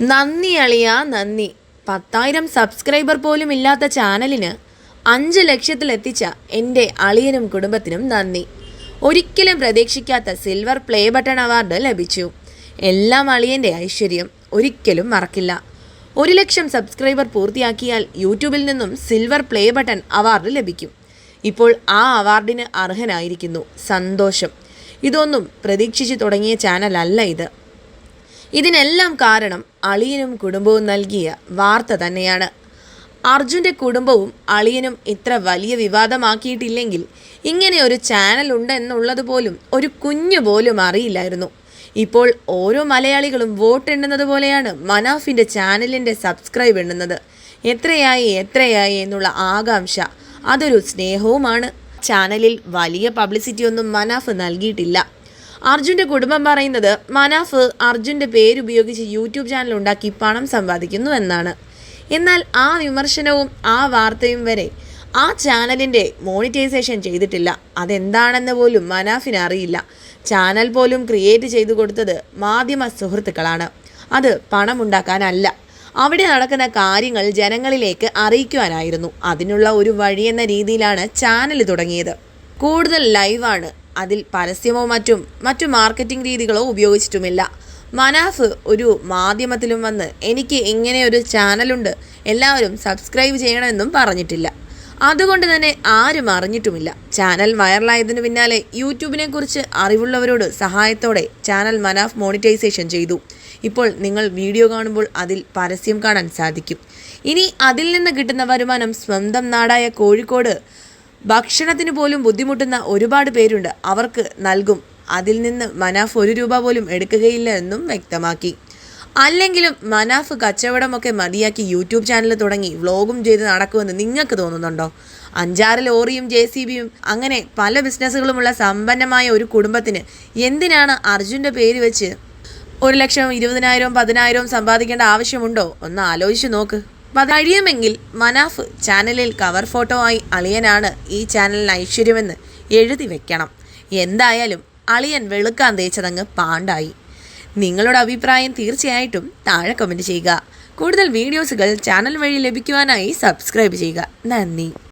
നന്ദി അളിയ നന്ദി. പത്തായിരം സബ്സ്ക്രൈബർ പോലും ഇല്ലാത്ത ചാനലിന് അഞ്ച് ലക്ഷത്തിലെത്തിച്ച എന്റെ അളിയനും കുടുംബത്തിനും നന്ദി. ഒരിക്കലും പ്രതീക്ഷിക്കാത്ത സിൽവർ പ്ലേ ബട്ടൺ അവാർഡ് ലഭിച്ചു. എല്ലാം അളിയന്റെ ഐശ്വര്യം. ഒരിക്കലും മറക്കില്ല. ഒരു ലക്ഷം സബ്സ്ക്രൈബർ പൂർത്തിയാക്കിയാൽ യൂട്യൂബിൽ നിന്നും സിൽവർ പ്ലേ ബട്ടൺ അവാർഡ് ലഭിക്കും. ഇപ്പോൾ ആ അവാർഡിന് അർഹനായിരിക്കുന്നു സന്തോഷം. ഇതൊന്നും പ്രതീക്ഷിച്ചു തുടങ്ങിയ ചാനലല്ല ഇത്. ഇതിനെല്ലാം കാരണം അളിയനും കുടുംബവും നൽകിയ വാർത്ത തന്നെയാണ്. അർജുന്റെ കുടുംബവും അളിയനും ഇത്ര വലിയ വിവാദമാക്കിയിട്ടില്ലെങ്കിൽ ഇങ്ങനെ ഒരു ചാനൽ ഉണ്ട് എന്നുള്ളത് പോലും ഒരു കുഞ്ഞു പോലും അറിയില്ലായിരുന്നു. ഇപ്പോൾ ഓരോ മലയാളികളും വോട്ട് എണ്ണുന്നത് പോലെയാണ് മനാഫിന്റെ ചാനലിന്റെ സബ്സ്ക്രൈബ് എണ്ണുന്നത്. എത്രയായി എത്രയായി എന്നുള്ള ആകാംക്ഷ അതൊരു സ്നേഹവുമാണ്. ചാനലിൽ വലിയ പബ്ലിസിറ്റി ഒന്നും മനാഫ് നൽകിയിട്ടില്ല. അർജുന്റെ കുടുംബം പറയുന്നത് മനാഫ് അർജുന്റെ പേരുപയോഗിച്ച് യൂട്യൂബ് ചാനൽ ഉണ്ടാക്കി പണം സമ്പാദിക്കുന്നു എന്നാണ്. എന്നാൽ ആ വിമർശനവും ആ വാർത്തയും വരെ ആ ചാനലിന്റെ മോണിറ്റൈസേഷൻ ചെയ്തിട്ടില്ല. അതെന്താണെന്ന് പോലും മനാഫിന് അറിയില്ല. ചാനൽ പോലും ക്രിയേറ്റ് ചെയ്തു കൊടുത്തത് മാധ്യമ സുഹൃത്തുക്കളാണ്. അത് പണമുണ്ടാക്കാനല്ല. അവിടെ നടക്കുന്ന കാര്യങ്ങൾ ജനങ്ങളിലേക്ക് അറിയിക്കുവാനായിരുന്നു. അതിനുള്ള ഒരു വഴിയെന്ന രീതിയിലാണ് ചാനൽ തുടങ്ങിയത്. കൂടുതൽ ലൈവാണ് അതിൽ പരസ്യമോ മറ്റും മറ്റു മാർക്കറ്റിംഗ് രീതികളോ ഉപയോഗിച്ചിട്ടുമില്ല. മനാഫ് ഒരു മാധ്യമത്തിലും വന്ന് എനിക്ക് ഇങ്ങനെ ഒരു ചാനലുണ്ട് എല്ലാവരും സബ്സ്ക്രൈബ് ചെയ്യണമെന്നും പറഞ്ഞിട്ടില്ല. അതുകൊണ്ട് തന്നെ ആരും അറിഞ്ഞിട്ടുമില്ല. ചാനൽ വൈറലായതിനു പിന്നാലെ യൂട്യൂബിനെ കുറിച്ച് അറിവുള്ളവരോട് സഹായത്തോടെ ചാനൽ മനാഫ് മോണിറ്റൈസേഷൻ ചെയ്തു. ഇപ്പോൾ നിങ്ങൾ വീഡിയോ കാണുമ്പോൾ അതിൽ പരസ്യം കാണാൻ സാധിക്കും. ഇനി അതിൽ നിന്ന് കിട്ടുന്ന വരുമാനം സ്വന്തം നാടായ കോഴിക്കോട് ഭക്ഷണത്തിന് പോലും ബുദ്ധിമുട്ടുന്ന ഒരുപാട് പേരുണ്ട്. അവർക്ക് നൽകും. അതിൽ നിന്ന് മനാഫ് ഒരു രൂപ പോലും എടുക്കുകയില്ല എന്നും വ്യക്തമാക്കി. അല്ലെങ്കിലും മനാഫ് കച്ചവടമൊക്കെ മതിയാക്കി യൂട്യൂബ് ചാനൽ തുടങ്ങി വ്ളോഗും ചെയ്ത് നടക്കുമെന്ന് നിങ്ങൾക്ക് തോന്നുന്നുണ്ടോ? അഞ്ചാറ് ലോറിയും ജെ സി ബിയും അങ്ങനെ പല ബിസിനസ്സുകളുമുള്ള സമ്പന്നമായ ഒരു കുടുംബത്തിന് എന്തിനാണ് അർജുന്റെ പേര് വെച്ച് ഒരു ലക്ഷം ഇരുപതിനായിരവും പതിനായിരവും സമ്പാദിക്കേണ്ട ആവശ്യമുണ്ടോ? ഒന്ന് ആലോചിച്ച് നോക്ക്. കഴിയുമെങ്കിൽ മനാഫ് ചാനലിൽ കവർ ഫോട്ടോ ആയി അളിയനാണ് ഈ ചാനലിന് ഐശ്വര്യമെന്ന് എഴുതി വെക്കണം. എന്തായാലും അളിയൻ വെളുക്കാൻ തേച്ചതങ്ങ് പാണ്ടായി. നിങ്ങളുടെ അഭിപ്രായം തീർച്ചയായിട്ടും താഴെ കമന്റ് ചെയ്യുക. കൂടുതൽ വീഡിയോസുകൾ ചാനൽ വഴി ലഭിക്കുവാനായി സബ്സ്ക്രൈബ് ചെയ്യുക. നന്ദി.